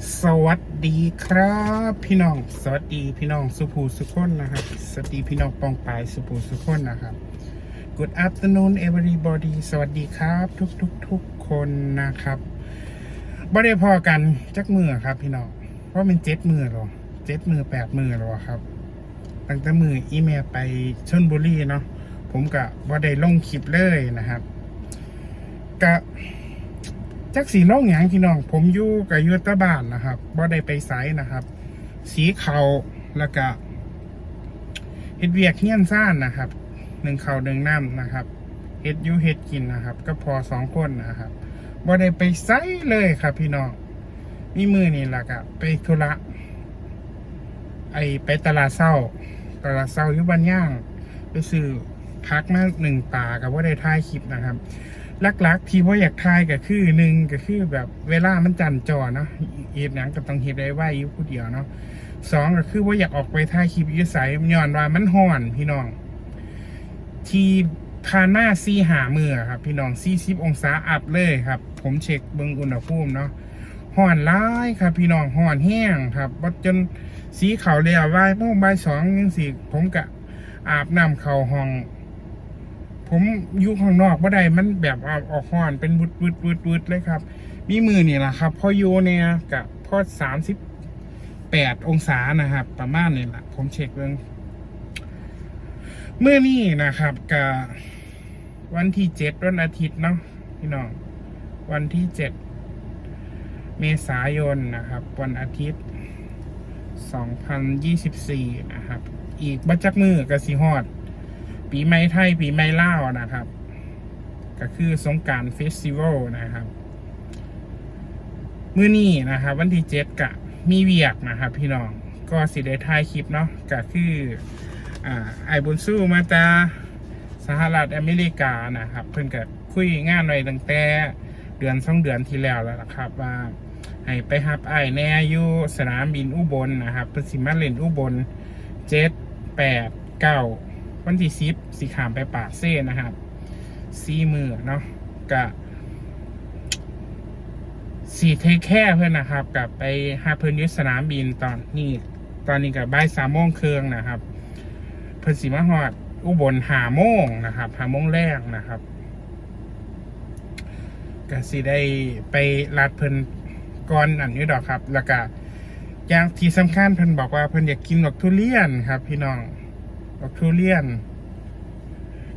สวัสดีครับ พี่น้อง สวัสดีพี่น้องสุภูสุคนนะครับ สวัสดีพี่น้องปองปายสุภูสุคนนะครับ Good afternoon everybody สวัสดีครับ ทุกทุกทุกคนนะครับบ่ได้พอกันจักมือครับ พี่น้องเพราะมันเจ็ดมือหรอเจ็ดมือแปดมือหรอครับตั้งแต่มืออีเมลไปชนบุรีเนาะผมกะบ่ได้ลงคลิปเลยนะครับกะ จักสีล่องหยังพี่น้อง ผมอยู่กับยูแตะบ้านนะครับบ่ได้ไปไสนะครับ สีเขาแล้วก็เฮ็ดเวียกเฮียนซ่านนะครับหนึ่งเขาหนึ่งน้ำนะครับเฮ็ดยูเฮ็ดกินนะครับ ก็พอสองคนนะครับบ่ได้ไปไสเลยครับ พี่น้องมีมือนี่ล่ะก็ไปธุระไอไปตลาดเศร้าตลาดเศร้ายู่บ้านย่างไปซื้อพักมาหนึ่งปลากับว่าได้ถ่ายคลิปนะครับ ลักๆ ที่ว่าอยากทายก็คือหนึ่งก็คือแบบเวลามันจันจอเนาะเฮ็ดหนังก็ต้องเฮ็ดได้ไว้อยู่ผู้เดียวเนาะสองก็คือว่าอยากออกไปถ่ายคลิปอยืดใสย้อนว่ามันห่อนพี่น้อง ที่ผ่านมาซีหามือครับ พี่น้องซีสิบองศาอัพเลยครับ ผมเช็คเบิ่งอุณหภูมิเนาะห่อนร้ายครับพี่น้องห่อนแห้งครับว่าจนสีเขาวแล้วบ่ายโมงบ่ายสองยังสิผมกะอาบน้ำเข่าห้อง ผมอยู่ข้างนอกบ่ได้มันแบบออกห้อนเป็นวุดวุดวุดวุดเลยครับ มีมือนี่แหละครับพออยู่เนี่ยกับพอสามสิบแปดองศานะครับ ประมาณนี่แหละผมเช็คเรื่องเมื่อนี่นะครับกับวันที่เจ็ดวันอาทิตย์เนาะพี่น้องวันที่เจ็ดเมษายนนะครับ วันอาทิตย์สองพันยี่สิบสี่นะครับ อีกบัจักมือกับสีฮอด ปีใหม่ไทย ปีใหม่ลาวนะครับ ก็คือสงการเฟสติวัลนะครับ มื้อนี้นะครับ วันที่เจ็ดกะมีเวียกนะครับพี่น้องก็สิได้ถ่ายคลิปเนาะก็คืออ่าไอบุญสู้มาจากสหรัฐอเมริกานะครับ เพิ่นก็คุยงานไว้ตั้งแต่เดือนสองเดือนที่แล้วแล้วนะครับ ว่าให้ไปฮับไอแน่อยู่สนามบินอุบลนะครับเพิ่นสิมาเล่นอุบลเจ็ดแปดเก้า วันที่สิบสีขามไปปากเซ่นะครับซีมือเนาะกับสีเทคแค่เพื่อนนะครับกับไปหาเพื่อนยุสนามบินตอนนี้ตอนนี้กับบ่ายสามโมงครึ่องนะครับ เพื่อนสีมาหอดอุบลหาโมงนะครับหาโมงแรกนะครับก็สีได้ไปรัดเพื่อนก่อนอันนี้ดอกครับ แล้วก็อย่างที่สำคัญเพื่อนบอกว่าเพื่อนอยากกินดอกทุเรียนครับ พี่น้อง ดอกทุเรียน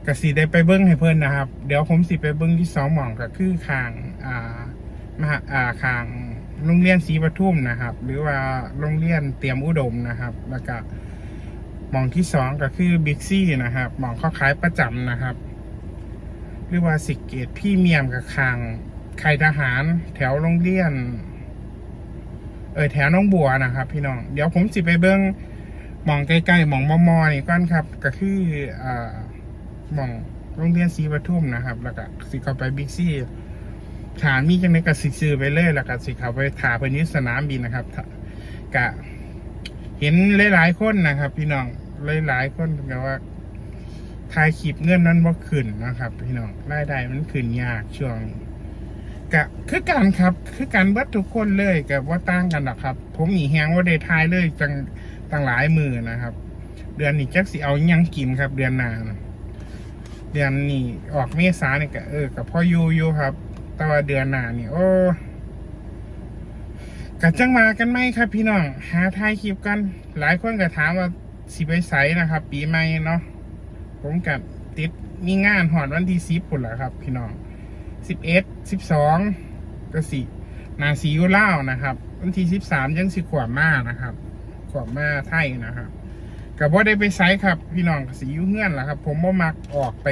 กสิได้ไปเบิ้งให้เพื่อนนะครับ เดี๋ยวผมสิไปเบิ้งที่สองหม่องก็คือคางอ่ามหาอ่าคางโรงเรียนศรีปทุมนะครับ หรือว่าโรงเรียนเตรียมอุดมนะครับ แล้วก็หม่องที่สองก็คือบิ๊กซี่นะครับหม่องเขาขายประจำนะครับ หรือว่าสิเกตพี่เมียมกับคางไข่ทหารแถวโรงเรียน เออแถวน้องบัวนะครับ พี่น้อง เดี๋ยวผมสิไปเบิ้ง มองใกล้ๆมองมอมอนี่ก่อนครับ ก็คืออ่ามองโรงเรียนศรีปทุมนะครับ แล้วก็สิเข้าไปบิ๊กซี่ถามมีจังไดก็สิซื้อไปเลยแล้วก็สิเข้าไปถาเพิ่นอยึดสนามบินนะครับกะเห็นหลายๆคนนะครับ พี่น้องหลายๆคนก็ว่าถ่ายคลิปเงินนั้นบ่าขึ้นนะครับ พี่น้องรายได้มันขึ้นยากช่วงกะคือการครับ คือการเบิดทุกคนเลยกับว่าต่างกันหรอกครับ ผมมีแฮงว่าได้ทายเลยจัง ตั้งหลายมือนะครับ เดือนนี้จักสิเอายังกินครับ เดือนหน้านะเดือนนี้ออกเมษาเนี่ยก็เออกับพ่อยูยูครับ แต่ว่าเดือนหน้านี่โอ้กัจังมากันไหมครับ พี่น้องหาทายคลิปกัน หลายคนก็ถามว่าสิไปใสนะครับ ปีใหม่เนาะผมกับติดมีงานหอดวันที่สิบปุ่นแหละครับ พี่น้องสิบเอ็ดสิบสองก็สินาซีอยูเล่านะครับ วันที่สิบสามยังสิขวบมากนะครับ ขวบมาไทยนะครับกับว่าได้ไปไซส์ครับ พี่น้องสียุ่เงื่อนแหละครับ ผมบ่มักออกไป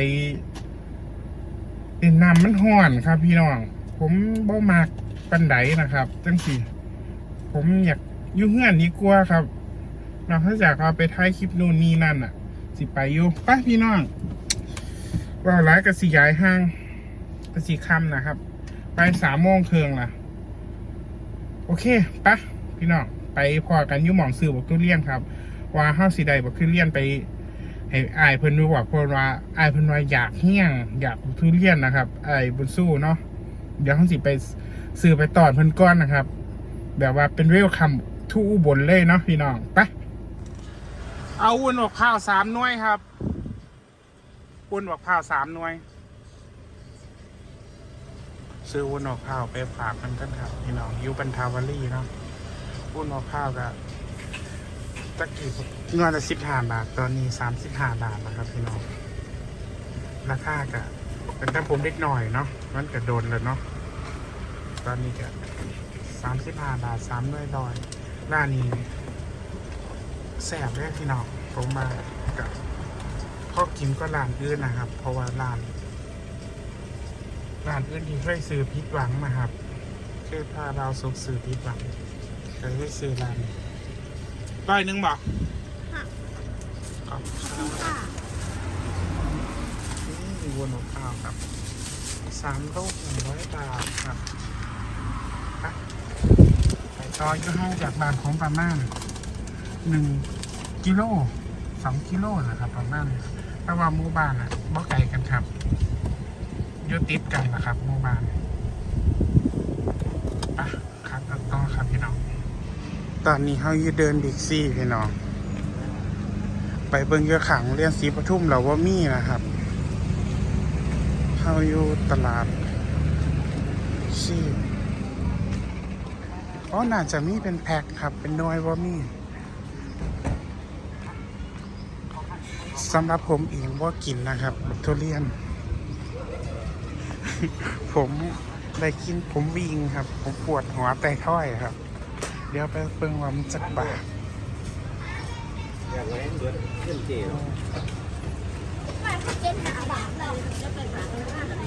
เล่นน้ำมันห่อนครับ พี่น้อง ผมบ่มักปันไดนะครับจังสิผมอยากยุ่เงื่อนนี้กลัวครับนอกจากเอาไปถ่ายคลิปนู่นนี่นั่นอะ สิไปอยู่ป้าพี่น้องว่าร้ายกับสีย้ายห้างกับสีคำนะครับ ไปสามโมงเคืองล่ะ โอเคปะพี่น้อง ไปพอกันยุ่หมองซื้อบอกทุเรียนครับ ว่าห้าสีใดบอกทุเรียนไปให้อายเพิ่นรู้ว่าเพิ่นว่าอายเพิ่นว่าอยากเฮี้ยงอยากทุเรียนนะครับอายบุญสู้เนาะเดี๋ยวเขาสิไปซื้อไปตอนเพิ่นก้อนนะครับ แบบว่าเป็นเวลคัมทูอุบลเลยเนาะพี่น้องไปเอาอุ่นบอกข้าวสามหน่วยครับอุ่นบอกข้าวสามหน่วย ซื้ออุ่นบอกข้าวไปฝากกันกันครับพี่น้องยูบันทาวารีเนาะ อุ่นอกข้าวกับตะกี้เงินละสิบห้าบาท ตอนนี้สามสิบห้าบาทนะครับพี่น้อง ราคากับเป็นแต่ผมเล็กหน่อยเนาะ มันก็โดนเลยเนาะ ตอนนี้ก็สามสิบห้าบาทสามร้อยดอยร้านนี้แสบเลยพี่น้อง ผมมากับพอกินก็ร้านอื่นนะครับ เพราะว่าร้านร้านอื่นที่เคยซื้อพิษหวังมาครับเคยพาเราสุกซื้อพิษหวัง เคยได้ซื้อร้านนี้ร้อยหนึ่งบอกค่ะขอบคุณครับค่ะนี่วนหัวข้าวครับสามลูกหนึ่งร้อยบาทครับไปไปต่ออยู่ห้างจากบ้านของประมาณหนึ่งกิโลสองกิโลนะครับประมาณเพราะว่าหมู่บ้านอะบ่ไกลกันครับอยู่ติดกันนะครับหมู่บ้านไปครับต่อครับพี่น้อง ตอนนี้เขาอยู่เดินบิ๊กซี่พี่น้อง ไปเบิ่งเยอะขังเรียนสีปทุมเราว่ามีนะครับเขาอยู่ตลาดชีอ๋อน่าจะมีเป็นแพ็คครับ เป็นหน้อยว่ามีสำหรับผมเองว่ากินนะครับทุเรียน ผมได้กินผมวิ่งครับ ผมปวดหัวไตถ้อยครับ เดี๋ยวไปเบิ่งว่ามันจักบาทอยากไว้ให้เบิร์ดเพื่อนเจ๋วว่าถ้าเป็นหาบาทเราจะเป็นหาเงินห้าสิบ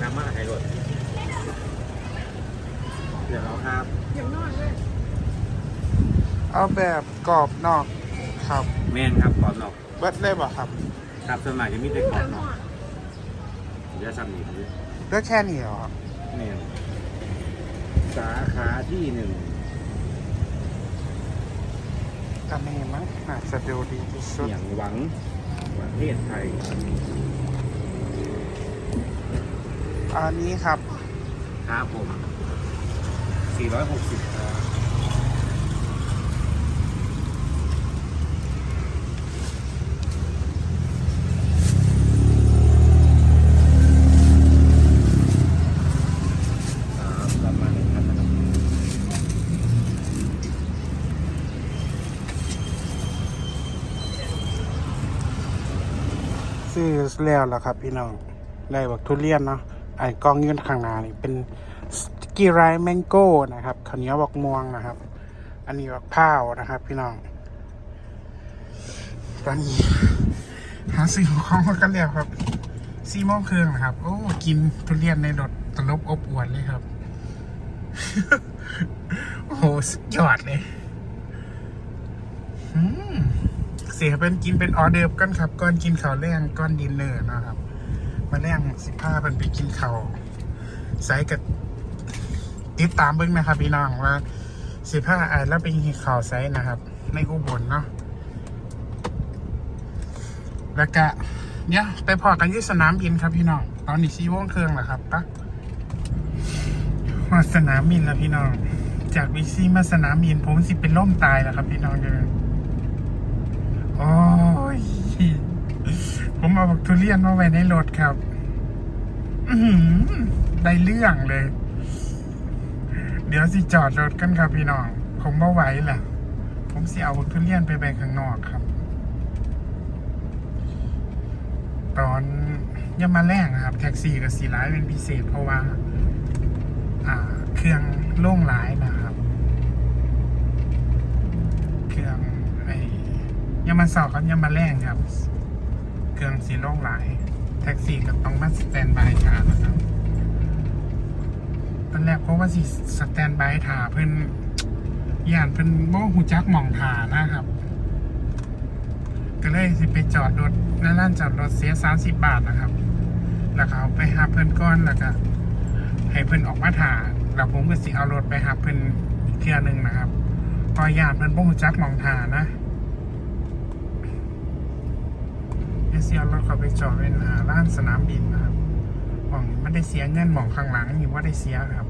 น้ำมาให้รถเดี๋ยวเราครับอย่างน้อยเลยเอาแบบกรอบนอกครับ แมนครับขอบนอกเบิดเลยบ่ครับครับส่วนมากจะมีแต่ขอบนอกเดี๋ยวซ้ำอีกเลือกแค่นี้เหรอครับแม นสาขาที่หนึ่งอันนี้มั้งน่าจะดูดีที่สุดเสียงหวังประเทศไทย อันนี้ครับ ครับผม 460ครับครับประมาณหนึ่งพันนะครับ ซื้อ แล้วล่ะครับ พี่น้องได้บักทุเรียนเนาะไอ้กล้องยืนข้างหน้านี่เป็นสกีไรแมงโก้นะครับข้าวเหนียวบักม่วงนะครับ อันนี้บักพร้าวนะครับ พี่น้องตอนนี้หาซื้อของมากันแล้วครับสี่โมงครึ่งนะครับ โอ้กินทุเรียนในรถตลบอบอวนเลยครับ โอ้โหสุดยอดเลย อืม เสียเป็นกินเป็นออเดิร์ฟกันครับก่อนกินข้าวแรงก่อนดินเนอร์นะครับ มาแรงสิบห้าเป็นไปกินข้าวใส่กับติดตามเบิ้งนะครับพี่น้องว่าสิบห้าอ่าแล้วไปกินข้าวไซนะครับ ในอุบลเนาะแล้วก็เนี่ยไปพอกันที่สนามบินครับพี่น้องตอนนี้ซีโมงเครื่องแหละครับปะมาสนามบินแล้วพี่น้อง จากวิซีมาสนามบินผมสิเป็นล่มตายแล้วครับพี่น้องเดิน โอ้ย ผมเอา บักทุเรียนมาไว้ในรถครับได้เรื่องเลย เดี๋ยวสิจอดรถกันครับพี่น้อง ผมไม่ไหวแหละผมสิเอาบักทุเรียนไปแบ่งข้างนอกครับ ตอนยังมาแรงครับ แท็กซี่กับสีร้ายเป็นพิเศษเพราะว่า อ่า เครื่องโล่งหลายนะครับ เครื่องไอ้ยามาสอบกับยามาแรงครับ เครื่องสีโล่งหลาย แท็กซี่ก็ต้องมาสแตนบายถานะครับตอนแรกเพราะว่าสิสแตนบายถาเพิ่นย่านเพิ่นบ่หูจักหมองถานะครับ ก็เลยสิไปจอดรถหน้าร้านจอดรถเสียสามสิบบาทนะครับ แล้วเอาไปหาเพิ่นก้อนแล้วก็ให้เพิ่นออกมาถาแล้วผมก็สิเอารถไปหาเพิ่นอีกเทื่อหนึ่งนะครับพอยานมันบ่ฮู้จักหมองทานะ เอเซียรถเขาไปจอดเป็นร้านสนามบินนะครับหวังมันไปเสียเงินหมองข้างหลังนี่ว่าได้เสียครับ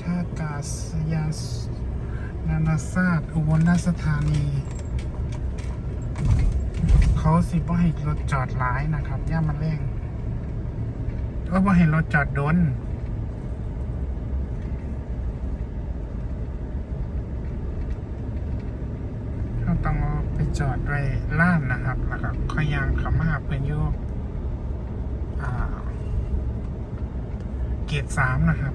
ท่ากาศยานนานาชาติอุบลราชธานี เขาสิบ่ให้รถจอดหลายนะครับ ย่ามันเร่งก็บ่ให้รถจอดดนเราต้องเอาไปจอดไว้ ล้านนะครับแล้วก็ขอยางเขามาหาเพื่อนอยู่อ่าเกียรติสามนะครับ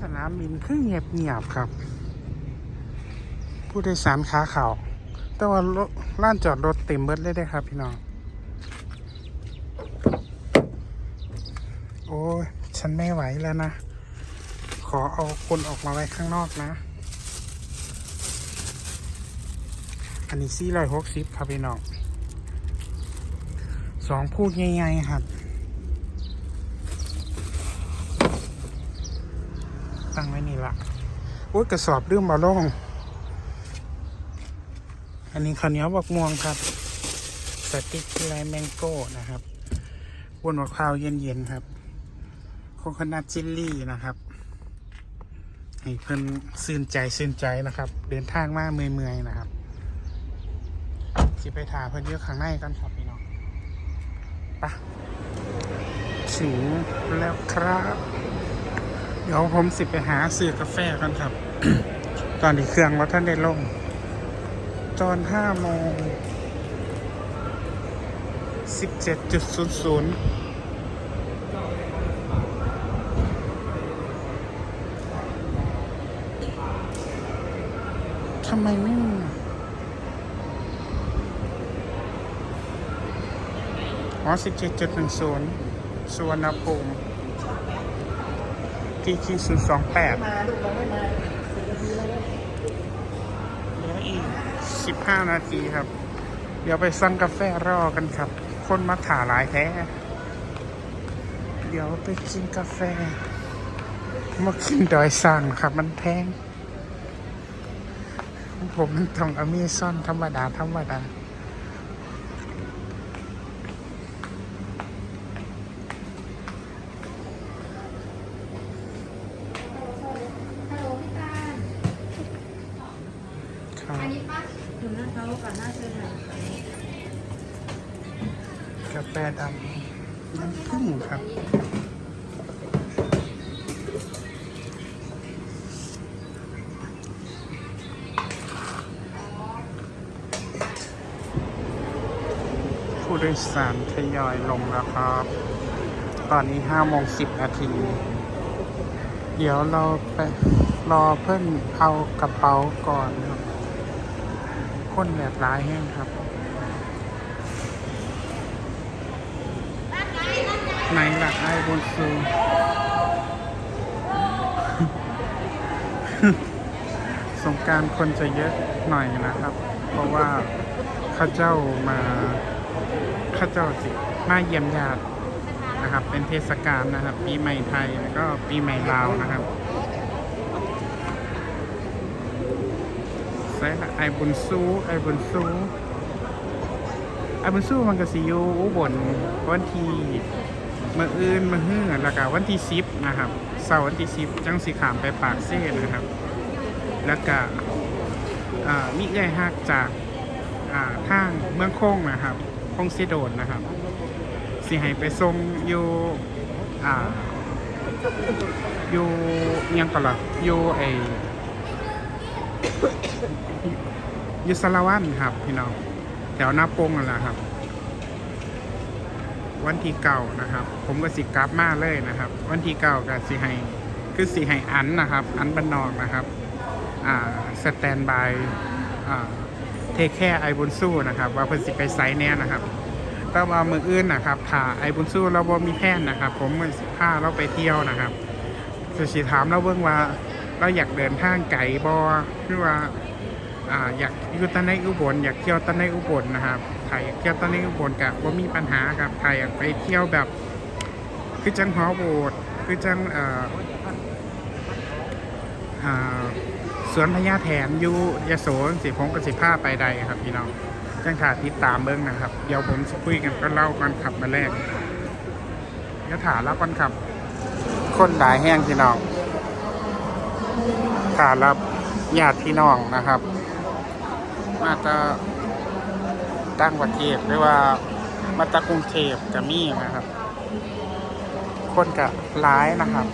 สนามบินคือเงียบเงียบๆครับ ผู้โดยสารขาเข่าแต่ว่ารถล้านจอดรถเต็มเบิดเลยได้อครับ พี่น้อง โอ้ยฉันไม่ไหวแล้วนะ ขอเอาคนออกมาไว้ข้างนอกนะ อันนี้สี่ร้อยหกสิบครับพี่น้องสองพูดง่ายๆครับตั้งไว้นี่ละโอ้ยกระสอบลืมมาลงอันนี้ข้าวเหนียวบักม่วงครับ สติ๊กไลแมงโก้นะครับบนหัวข้าวเย็นๆครับโคคนัทจิลลี่นะครับให้เพิ่นซื่นใจซื่นใจนะครับ เดินทางมาเมื่อยๆนะครับ สิไปถาเพิ่นเยอะข้างในกันครับพี่น้องไปะถึงแล้วครับ เดี๋ยวผมสิไปหาซื้อกาแฟกันครับ ตอนนี้เครื่องว่าท่านได้ลงตอนห้าโมงสิบเจ็ดจุดศูนย์ศูนย์ทำไมไม่มี อ๋อสิบเจ็ดจุดหนึ่งศูนย์สุวรรณภูมิที่ที่ศูนย์สองแปดเหลืออีกสิบห้านาทีครับ เดี๋ยวไปสั่งกาแฟรอกันครับ คนมาถ่าหลายแท้ เดี๋ยวไปกินกาแฟ มากินดอยสั่งครับมันแพง ผมมันต้องอเมซอนธรรมดา ธรรมดา สารทยอยลงแล้วครับ ตอนนี้ห้าโมงสิบนาที เดี๋ยวเราไปรอเพื่อนเอากระเป๋าก่อนครับคนแบบร้ายแห้งครับ ไหนล่ะไอ้บนซูสงการคนจะเยอะหน่อยนะครับ เพราะว่าข้าเจ้ามา ข้าเจ้าสิมาเยี่ยมญาตินะครับ เป็นเทศกาลนะครับ ปีใหม่ไทยแล้วก็ปีใหม่ลาวนะครับใส่ละไอบุญซูไอบุญซูไอบุญซูมันก็สิอยู่อุบลวันที่มื่ออื่นมื่อฮื้อแล้วก็วันที่สิบนะครับเสาร์วันที่สิบจังสีขามไปปากเซ่นะครับ แล้วก็อ่ามีเอ้ยฮักจากอ่าทางเมืองโค้งนะครับ คงซิโดนนะครับ สิให้ไปส่งอยู่อ่าอยู่ยังก่อนละอยู่ไออยู่สาวันครับ พี่น้องแถวหน้าปงนั่นแหละครับ วันที่เก่านะครับ ผมก็สิกลับมาเลยนะครับ วันที่เก่าก็สิให้คือสิให้อันนะครับ อันบันนอกนะครับ อ่าสแตนบายอ่า ทคแค่ไอบุญสู้นะครับว่าเพิ่นสิไปไซส์แน่นะครับแต่ว่ามืออื่นนะครับถ้าไอบุญสู้เราบ่มีแผนนะครับ ผมมันสิพาเราไปเที่ยวนะครับจะสิถามเราเบิ่งว่าเราอยากเดินทางไกลบ่หรือว่าอ่าอยากอยู่ตะในอุบลอยากเที่ยวตะในอุบลนะครับถ้าอยากเที่ยวตะในอุบลก็บ่มีปัญหาครับถ้าอยากไปเที่ยวแบบ คือจังหอโบสถ์คือจังเอ่ออ่า วนพญาแถนอยู่ยโสสิผมก็สิพาไปได้ครับพี่น้องจังขาติดตามเบิ้งนะครับ เดี๋ยวผมจะคุยกันก็เล่าก่อนขับมาแรกยถาเล่าก่อนขับ คนหลายแห้งพี่น้องขารับญาติพี่น้องนะครับ มาจะตั้งประเทศหรือว่ามาจากกรุงเทพกับมี่นะครับ คนกะร้ายนะครับ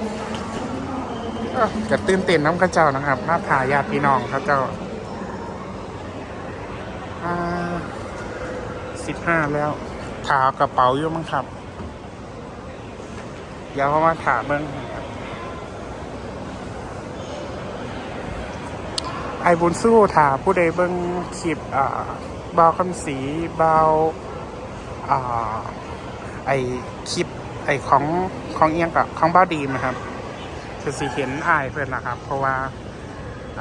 ก็ตื่นเต้นน้ำข้าเจ้านะครับมาถ่ายญาติพี่น้องข้าเจ้าสิบห้าแล้วถากระเป๋าอยู่มั้งครับเดี๋ยวเขามาถามเบิ้งนะครับไอบุญสู้ถาผู้ใดเบิ้งคลิปอ่าบาวคำสีบาวอ่าไอคลิปไอของของเอียงกับของบ้าดีมนะครับ จะสิเห็นอายเพื่อนนะครับ เพราะว่า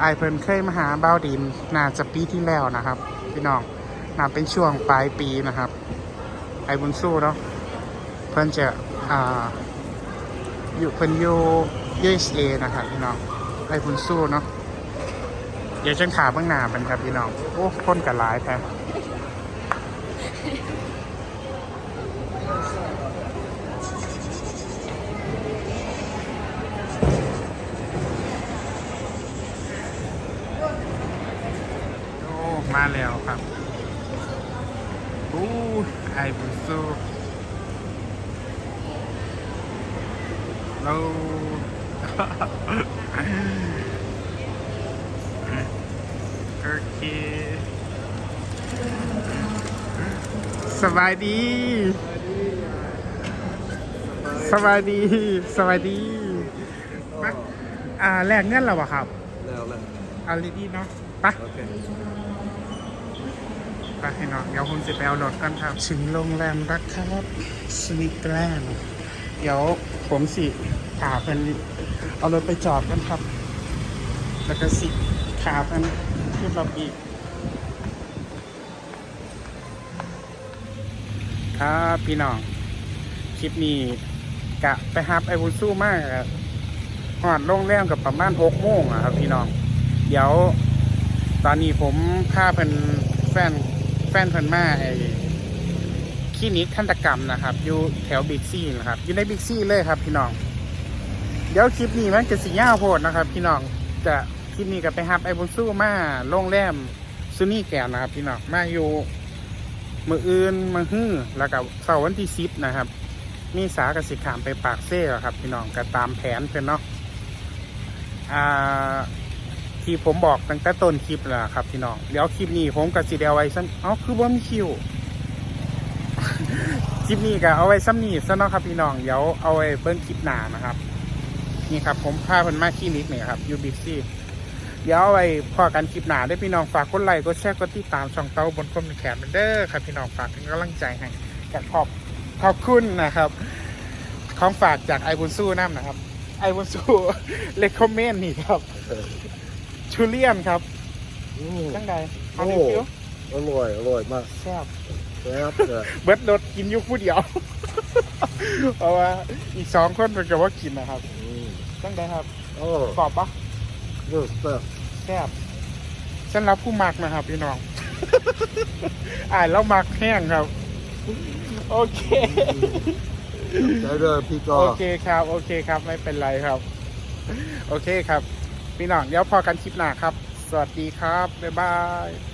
อายเพื่อนเคยมาหาบ้าดีมน่าจะปีที่แล้วนะครับ พี่น้องน่าเป็นช่วงปลายปีนะครับ ไอบุญสู้เนาะเพื่อนจะอ่าอยู่เพิ่อนอยู่ USA นะครับพี่น้องไอ้คุณสู้เนาะเดี๋ยวจังขาเบื้องหน้ามันครับพี่น้องโอ้คนกับหลายแท้ มาแล้วครับอู้ไอ้คุณสู้เราโอเค สบายดี สบายดี สบายดีมาอ่าแลกเงินแล้ววะครับ แล้วแล้วเอาลีดีเนาะไปะโอเค ไปให้น้อง เดี๋ยวผมจะไปเอารถกันครับ ถึงโรงแรมรักครับสวิตแกลนด์เดี๋ยวผมสิขาเพิ่นเอารถไปจอดกันครับ แล้วก็สิขาเพิ่นขึ้นรถอีกครับพี่น้อง คลิปนี้กะไปฮับไอ้บุญสู้มากครับหอดโรงแรมกับประมาณหกโมงอะครับพี่น้อง เดี๋ยวตอนนี้ผมพาเพิ่นแฟน ฟนเพิ่นมาไอ้คลินิกทันตกรรมนะครับ อยู่แถวบิ๊กซีนะครับ อยู่ในบิ๊กซีเลยครับ พี่น้อง เดี๋ยวคลิปนี้มันจะสีย่าโพดนะครับ พี่น้องจะคลิปนี้ก็ไปฮับไอ้บุญสู้มาโรงแรมซูนี่แกนนะครับ พี่น้องมาอยู่มืออื่นมาฮื้อแล้วก็เสาร์วันที่สิบนะครับ มีสากสิขามไปปากเซ่ครับ พี่น้องก็ตามแผนเพื่อนเนาะอ่า ที่ผมบอกตั้งแต่ต้นคลิปแหละครับพี่น้องเดี๋ยวคลิปนี้ผมกับสีเดียวไว้ซ้ำเอ้าคือว่ามีคิวคลิปนี้ก็เอาไว้ซ้ำนี่ซะเนาะครับพี่น้องเดี๋ยวเอาไว้เบิ้งคลิปหนานะครับ นี่ครับ ผมพาเพิ่นมาคลินิกเนี่ยครับยูบิซี่เดี๋ยวเอาไว้พอกันคลิปหนาได้พี่น้องฝากกดไลค์กดแชร์กดติดตามช่องเต้าบนคมในแขนเป็นเด้อครับพี่น้องฝากเป็นกำลังใจให้กับขอบขอบคุณนะครับของฝากจากไอบุญสู้น้ำนะครับไอบุญสู้เลคคอมเมนต์นี่ครับ ชูเลียนครับอืมจังใดโอ้เอาเลยคิวอร่อยอร่อยมากแซ่บครับเออเบิร์ดรถกินอยุคผู้เดียว เพราะว่าอีกสองคนเป็นกับว่ากินนะครับอืมจังใดครับโอ้กรอบปะเลิศแซ่บแซ่บฉันรับผู้มักนะครับพี่น้อง อ่านแล้วมักแห้งครับ โอเคใจเด้อพี่ก็โอเคครับ โอเคครับ ไม่เป็นไรครับ โอเคครับ พี่น้องเดี๋ยวพอกันคลิปหน้าครับ สวัสดีครับ บ๊ายบาย